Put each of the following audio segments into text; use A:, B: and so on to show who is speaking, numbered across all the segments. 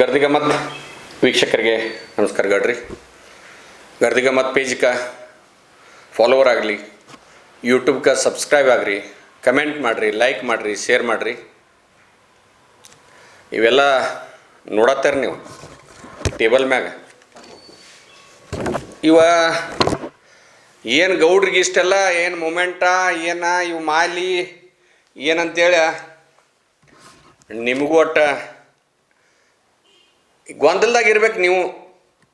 A: ಗರ್ದಿಗಮ್ಮತ್ ವೀಕ್ಷಕರಿಗೆ ನಮಸ್ಕಾರ ಗಡ್ರಿ. ಗರ್ದಿಗಮತ್ ಪೇಜ್ಗೆ ಫಾಲೋವರ್ ಆಗಲಿ ಯೂಟ್ಯೂಬ್ಗೆ ಸಬ್ಸ್ಕ್ರೈಬ್ ಆಗ್ರಿ ಕಮೆಂಟ್ ಮಾಡಿರಿ ಲೈಕ್ ಮಾಡಿರಿ ಶೇರ್ ಮಾಡಿರಿ. ಇವೆಲ್ಲ ನೋಡತ್ತಾರ ನೀವು ಟೇಬಲ್ ಮ್ಯಾಗ. ಇವ ಏನು ಗೌಡ್ರಿಗೆ ಇಷ್ಟೆಲ್ಲ, ಏನು ಮೂಮೆಂಟಾ ಏನ, ಇವು ಮಾಲಿ, ಏನಂತೇಳಿ ನಿಮಗೂ ಒಟ್ಟು ಗೊಂದಲ್ದಾಗ ಇರ್ಬೇಕು ನೀವು.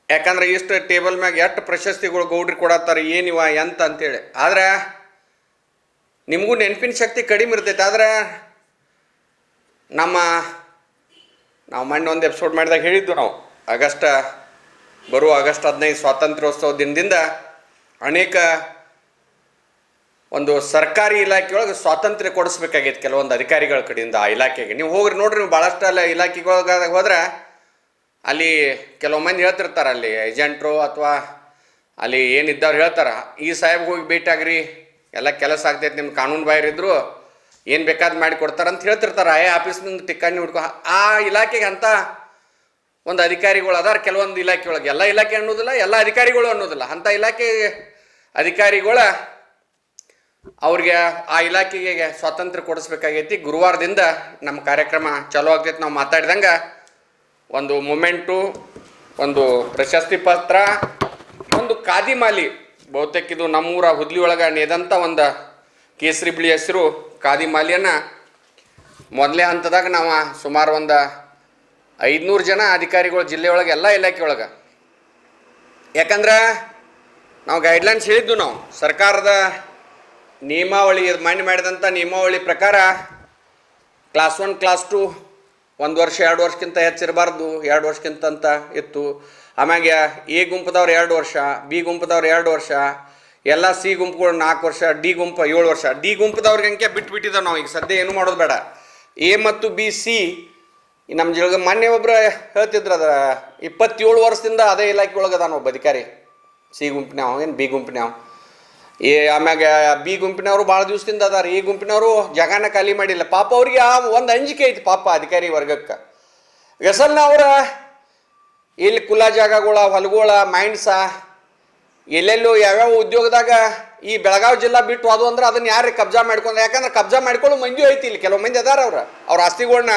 A: ಯಾಕಂದ್ರೆ ಇಷ್ಟು ಟೇಬಲ್ ಮ್ಯಾಗ ಎಷ್ಟು ಪ್ರಶಸ್ತಿಗಳು ಗೌಡ್ರಿ ಕೊಡತ್ತಾರ ಏನಿವ ಎಂತ ಅಂತೇಳಿ. ಆದ್ರೆ, ನಿಮಗೂ ನೆನಪಿನ ಶಕ್ತಿ ಕಡಿಮೆ ಇರ್ತೈತೆ. ಆದ್ರೆ, ನಮ್ಮ, ನಾವು ಮೊನ್ನೆ ಒಂದು ಎಪಿಸೋಡ್ ಮಾಡಿದಾಗ ಹೇಳಿದ್ದು ನಾವು. ಆಗಸ್ಟ್, ಬರುವ ಆಗಸ್ಟ್ ಹದಿನೈದು ಸ್ವಾತಂತ್ರ್ಯೋತ್ಸವ ದಿನದಿಂದ ಅನೇಕ ಒಂದು ಸರ್ಕಾರಿ ಇಲಾಖೆಯೊಳಗೆ ಸ್ವಾತಂತ್ರ್ಯ ಕೊಡಿಸ್ಬೇಕಾಗೈತೆ ಕೆಲವೊಂದು ಅಧಿಕಾರಿಗಳ ಕಡೆಯಿಂದ ಆ ಇಲಾಖೆಗೆ. ನೀವು ಹೋಗ್ರಿ, ನೋಡ್ರಿ, ನೀವು ಭಾಳಷ್ಟು ಅಲ್ಲ ಇಲಾಖೆಗೊಳಗಾದಾಗ ಹೋದ್ರೆ ಅಲ್ಲಿ ಕೆಲವು ಮಂದಿ ಹೇಳ್ತಿರ್ತಾರೆ ಅಲ್ಲಿ ಏಜೆಂಟ್ರು ಅಥವಾ ಅಲ್ಲಿ ಏನಿದ್ದವ್ರು ಹೇಳ್ತಾರೆ, ಈ ಸಾಹೇಬ್ಗೆ ಹೋಗಿ ಭೇಟಿಯಾಗ್ರಿ ಎಲ್ಲ ಕೆಲಸ ಆಗ್ತೈತೆ ನಿಮ್ಮ ಕಾನೂನು ಬಾಯರಿದ್ರು ಏನು ಬೇಕಾದ್ ಮಾಡಿ ಕೊಡ್ತಾರಂತ ಹೇಳ್ತಿರ್ತಾರೆ. ಏ, ಆಫೀಸ್ನಿಂದ ಟಿಕ್ಕಾಣಿ ಹುಡ್ಕೊ, ಆ ಇಲಾಖೆಗೆ ಅಂತ ಒಂದು ಅಧಿಕಾರಿಗಳು ಅದಾರ, ಕೆಲವೊಂದು ಇಲಾಖೆ ಒಳಗೆ ಎಲ್ಲ ಇಲಾಖೆ ಅನ್ನೋದಿಲ್ಲ, ಎಲ್ಲ ಅಧಿಕಾರಿಗಳು ಅನ್ನೋದಿಲ್ಲ. ಅಂಥ ಇಲಾಖೆ ಅಧಿಕಾರಿಗಳ ಅವ್ರಿಗೆ ಆ ಇಲಾಖೆಗೆ ಸ್ವಾತಂತ್ರ್ಯ ಕೊಡಿಸ್ಬೇಕಾಗೈತಿ. ಗುರುವಾರದಿಂದ ನಮ್ಮ ಕಾರ್ಯಕ್ರಮ ಚಾಲೂ ಆಗ್ತೈತಿ, ನಾವು ಮಾತಾಡಿದಂಗೆ ಒಂದು ಮೊಮೆಂಟು, ಒಂದು ಪ್ರಶಸ್ತಿ ಪತ್ರ, ಒಂದು ಖಾದಿ ಮಾಲಿ. ಬಹುತೇಕ ಇದು ನಮ್ಮೂರ ಹುದ್ಲಿ ಒಳಗೆ ನೇದಂಥ ಒಂದು ಕೇಸರಿ ಬಿಳಿ ಹೆಸರು ಖಾದಿ ಮಾಲಿಯನ್ನು ಮೊದಲೇ ಹಂತದಾಗ ನಾವು ಸುಮಾರು ಒಂದು ಐದುನೂರು ಜನ ಅಧಿಕಾರಿಗಳು ಜಿಲ್ಲೆಯೊಳಗೆ ಎಲ್ಲ ಇಲಾಖೆ ಒಳಗೆ. ಯಾಕಂದ್ರೆ ನಾವು ಗೈಡ್ಲೈನ್ಸ್ ಹೇಳಿದ್ದು ನಾವು. ಸರ್ಕಾರದ ನಿಯಮಾವಳಿ ಇದು ಮಾನ್ಯ ಮಾಡಿದಂಥ ನಿಯಮಾವಳಿ ಪ್ರಕಾರ ಕ್ಲಾಸ್ ಒನ್ ಕ್ಲಾಸ್ ಟು ಒಂದು ವರ್ಷ, ಎರಡು ವರ್ಷಕ್ಕಿಂತ ಹೆಚ್ಚಿರಬಾರ್ದು, ಎರಡು ವರ್ಷಕ್ಕಿಂತ ಅಂತ ಇತ್ತು. ಆಮ್ಯಾಗ ಎ ಗುಂಪದವ್ರು ಎರಡು ವರ್ಷ, ಬಿ ಗುಂಪದವ್ರು ಎರಡು ವರ್ಷ, ಎಲ್ಲ ಸಿ ಗುಂಪುಗಳು ನಾಲ್ಕು ವರ್ಷ, ಡಿ ಗುಂಪು ಏಳು ವರ್ಷ. ಡಿ ಗುಂಪದವ್ರಿಗೆ ಅಂಕೆ ಬಿಟ್ಬಿಟ್ಟಿದ್ದಾವೆ ನಾವು ಈಗ ಸದ್ಯ ಏನು ಮಾಡೋದು ಬೇಡ. ಎ ಮತ್ತು ಬಿ, ಸಿ ನಮ್ಮ ಜಿಲ್ಗೆ ಮೊನ್ನೆ ಒಬ್ಬರು ಹೇಳ್ತಿದ್ರು ಅದರ, ಇಪ್ಪತ್ತೇಳು ವರ್ಷದಿಂದ ಅದೇ ಇಲಾಖೆ ಒಳಗೆ ಒಬ್ಬ ಅಧಿಕಾರಿ. ಸಿ ಗುಂಪಿನ ಏನು ಬಿ ಗುಂಪಿನಾವ ಏ, ಆಮ್ಯಾಗ ಬಿ ಗುಂಪಿನವರು ಭಾಳ ದಿವಸದಿಂದ ಅದಾರ. ಈ ಗುಂಪಿನವರು ಜಗನ ಖಾಲಿ ಮಾಡಿಲ್ಲ. ಪಾಪ ಅವ್ರಿಗೆ ಆ ಒಂದು ಅಂಜಿಕೆ ಐತಿ ಪಾಪ ಅಧಿಕಾರಿ ವರ್ಗಕ್ಕೆ. ವ್ಯಸಲ್ನ ಅವರ ಇಲ್ಲಿ ಕುಲ ಜಾಗಗಳ, ಹೊಲಗೋಳ ಮೈಂಡ್ಸ ಎಲ್ಲೆಲ್ಲೋ ಯಾವ್ಯಾವ ಉದ್ಯೋಗದಾಗ ಈ ಬೆಳಗಾವಿ ಜಿಲ್ಲಾ ಬಿಟ್ಟು ಅದು ಅಂದ್ರೆ ಅದನ್ನ ಯಾರು ಕಬ್ಜಾ ಮಾಡ್ಕೊಂಡು, ಯಾಕಂದ್ರೆ ಕಬ್ಜಾ ಮಾಡ್ಕೊಳ್ಳೋ ಮಂದಿ ಐತಿ ಇಲ್ಲಿ. ಕೆಲವು ಮಂದಿ ಅದಾರ ಅವ್ರ. ಅವ್ರ ಆಸ್ತಿಗಳನ್ನ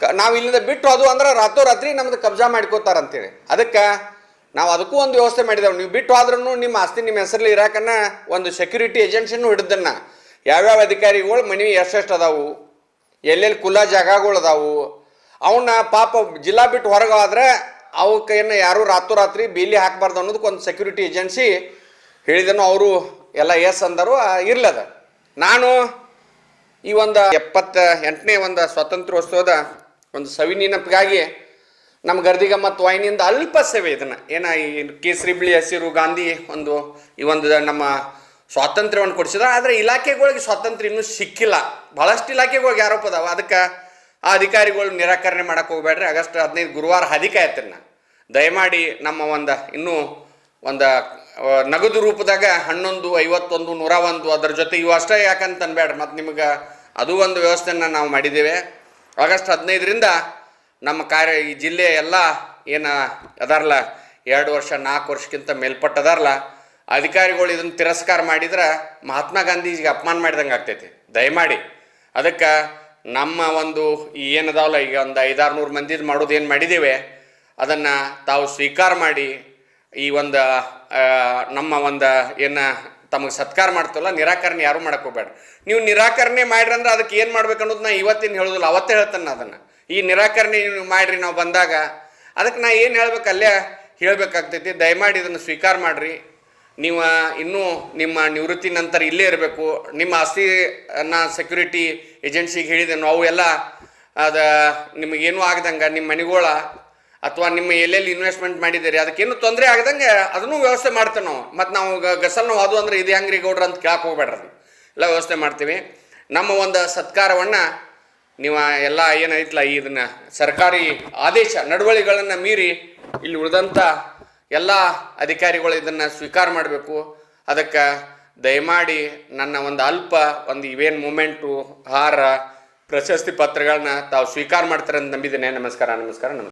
A: ನಾವು ಇಲ್ಲಿಂದ ಬಿಟ್ಟು ಅದು ಅಂದ್ರೆ ರಾತ್ರೋರಾತ್ರಿ ನಮ್ದು ಕಬ್ಜಾ ಮಾಡ್ಕೋತಾರಂತೇಳಿ ಅದಕ್ಕೆ ನಾವು ಅದಕ್ಕೂ ಒಂದು ವ್ಯವಸ್ಥೆ ಮಾಡಿದೆವು. ನೀವು ಬಿಟ್ಟು ಆದ್ರೂ ನಿಮ್ಮ ಆಸ್ತಿ ನಿಮ್ಮ ಹೆಸರಲ್ಲಿ ಇರಾಕನ್ನ ಒಂದು ಸೆಕ್ಯೂರಿಟಿ ಏಜೆನ್ಸಿನೂ ಹಿಡಿದನ್ನ ಯಾವ್ಯಾವ ಅಧಿಕಾರಿಗಳು ಮನೆ ಎಷ್ಟೆಷ್ಟು ಅದಾವು, ಎಲ್ಲೆಲ್ಲಿ ಕುಲ ಜಾಗಗಳು ಅದಾವು ಅವನ್ನ ಪಾಪ ಜಿಲ್ಲಾ ಬಿಟ್ಟು ಹೊರಗಾದ್ರೆ ಅವಕ್ಕೇನು ಯಾರು ರಾತ್ರೋರಾತ್ರಿ ಬೀಲಿ ಹಾಕಬಾರ್ದು ಅನ್ನೋದಕ್ಕೆ ಒಂದು ಸೆಕ್ಯೂರಿಟಿ ಏಜೆನ್ಸಿ ಹೇಳಿದನು. ಅವರು ಎಲ್ಲ ಎಸ್ ಅಂದರು. ಇರ್ಲದ. ನಾನು ಈ ಒಂದು ಎಪ್ಪತ್ತ ಎಂಟನೇ ಒಂದು ಸ್ವಾತಂತ್ರ್ಯೋತ್ಸವದ ಒಂದು ಸವಿ ನೆನಪಿಗಾಗಿ ನಮ್ಮ ಗರ್ದಿಗ ಮತ್ತು ವಾಯಿನಿಂದ ಅಲ್ಪ ಸೇವೆ ಇದನ್ನು. ಏನ ಈ ಕೇಸರಿ ಬಿಳಿ ಹಸಿರು ಗಾಂಧಿ ಒಂದು ಈ ಒಂದು ನಮ್ಮ ಸ್ವಾತಂತ್ರ್ಯವನ್ನು ಕೊಡಿಸಿದ ಆದರೆ ಇಲಾಖೆಗಳಿಗೆ ಸ್ವಾತಂತ್ರ್ಯ ಇನ್ನೂ ಸಿಕ್ಕಿಲ್ಲ. ಭಾಳಷ್ಟು ಇಲಾಖೆಗಳಿಗೆ ಆರೋಪ ಅದಾವ. ಅದಕ್ಕೆ ಆ ಅಧಿಕಾರಿಗಳು ನಿರಾಕರಣೆ ಮಾಡಕ್ಕೆ ಹೋಗ್ಬೇಡ್ರಿ. ಆಗಸ್ಟ್ ಹದಿನೈದು ಗುರುವಾರ ಹದಿಕಾಯತನ್ನ ದಯಮಾಡಿ ನಮ್ಮ ಒಂದು ಇನ್ನೂ ಒಂದು ನಗದು ರೂಪದಾಗ ಹನ್ನೊಂದು, ಐವತ್ತೊಂದು ನೂರ ಒಂದು ಅದರ ಜೊತೆ ಇವು ಅಷ್ಟೇ ಯಾಕಂತ ಅನ್ಬೇಡ್ರಿ ಮತ್ತು ನಿಮಗೆ ಅದು ಒಂದು ವ್ಯವಸ್ಥೆಯನ್ನು ನಾವು ಮಾಡಿದ್ದೇವೆ. ಆಗಸ್ಟ್ ಹದಿನೈದರಿಂದ ನಮ್ಮ ಕಾರ್ಯ ಈ ಜಿಲ್ಲೆ ಎಲ್ಲ ಏನು ಅದಾರಲ್ಲ ಎರಡು ವರ್ಷ, ನಾಲ್ಕು ವರ್ಷಕ್ಕಿಂತ ಮೇಲ್ಪಟ್ಟದಾರಲ್ಲ ಅಧಿಕಾರಿಗಳು ಇದನ್ನು ತಿರಸ್ಕಾರ ಮಾಡಿದ್ರೆ ಮಹಾತ್ಮ ಗಾಂಧೀಜಿಗೆ ಅಪಮಾನ ಮಾಡಿದಂಗೆ ಆಗ್ತೈತಿ. ದಯಮಾಡಿ. ಅದಕ್ಕೆ ನಮ್ಮ ಒಂದು ಈ ಏನದಾವಲ್ಲ ಈಗ ಒಂದು ಐದಾರು ನೂರು ಮಂದಿದು ಮಾಡೋದು ಏನು ಮಾಡಿದ್ದೇವೆ ಅದನ್ನು ತಾವು ಸ್ವೀಕಾರ ಮಾಡಿ ಈ ಒಂದು ನಮ್ಮ ಒಂದು ಏನು ತಮಗೆ ಸತ್ಕಾರ ಮಾಡ್ತಲ್ಲ ನಿರಾಕರಣೆ ಯಾರು ಮಾಡಕ್ಕೆ ನೀವು ನಿರಾಕರಣೆ ಮಾಡ್ರಿ ಅಂದ್ರೆ ಅದಕ್ಕೆ ಏನು ಮಾಡ್ಬೇಕು ಅನ್ನೋದು ನಾ ಇವತ್ತಿನ ಹೇಳೋದಿಲ್ಲ, ಅವತ್ತೇ ಹೇಳ್ತಾನೆ ಅದನ್ನು. ಈ ನಿರಾಕರಣೆ ನೀವು ಮಾಡ್ರಿ ನಾವು ಬಂದಾಗ, ಅದಕ್ಕೆ ನಾ ಏನು ಹೇಳ್ಬೇಕು ಅಲ್ಲೇ ಹೇಳಬೇಕಾಗ್ತೈತಿ, ದಯಮಾಡಿ ಇದನ್ನು ಸ್ವೀಕಾರ ಮಾಡಿರಿ. ನೀವು ಇನ್ನೂ ನಿಮ್ಮ ನಿವೃತ್ತಿ ನಂತರ ಇಲ್ಲೇ ಇರಬೇಕು. ನಿಮ್ಮ ಆಸ್ತಿನ ಸೆಕ್ಯೂರಿಟಿ ಏಜೆನ್ಸಿಗೆ ಹೇಳಿದೆ, ನಾವು ಎಲ್ಲ, ಅದ ನಿಮಗೇನು ಆಗ್ದಂಗೆ, ನಿಮ್ಮ ಮನೆಗಳ ಅಥವಾ ನಿಮ್ಮ ಎಲ್ಲೆಲ್ಲಿ ಇನ್ವೆಸ್ಟ್ಮೆಂಟ್ ಮಾಡಿದ್ದೀರಿ, ಅದಕ್ಕೇನು ತೊಂದರೆ ಆಗದಂಗೆ ಅದನ್ನು ವ್ಯವಸ್ಥೆ ಮಾಡ್ತೇವೆ ನಾವು. ಮತ್ತು ನಾವು ಗಸಲ್ ನೋವು ಅದು ಅಂದ್ರೆ ಇದು ಹೆಂಗ್ರಿ ಗೌಡ್ರ ಅಂತ ಕೇಳಕ್ಕೆ ಹೋಗ್ಬೇಡ್ರಿ. ಎಲ್ಲ ವ್ಯವಸ್ಥೆ ಮಾಡ್ತೀವಿ. ನಮ್ಮ ಒಂದು ಸತ್ಕಾರವನ್ನು ನೀವು ಎಲ್ಲ ಏನೈತಲ್ಲ ಇದನ್ನ ಸರ್ಕಾರಿ ಆದೇಶ ನಡವಳಿಗಳನ್ನು ಮೀರಿ ಇಲ್ಲಿ ಉಳಿದಂಥ ಎಲ್ಲ ಅಧಿಕಾರಿಗಳು ಇದನ್ನು ಸ್ವೀಕಾರ ಮಾಡಬೇಕು. ಅದಕ್ಕೆ ದಯಮಾಡಿ ನನ್ನ ಒಂದು ಅಲ್ಪ ಒಂದು ಇವೇನು ಮೂಮೆಂಟು, ಹಾರ, ಪ್ರಶಸ್ತಿ ಪತ್ರಗಳನ್ನ ತಾವು ಸ್ವೀಕಾರ ಮಾಡ್ತಾರೆ ಅಂತ ನಂಬಿದ್ದೇನೆ. ನಮಸ್ಕಾರ ನಮಸ್ಕಾರ ನಮಸ್ಕಾರ.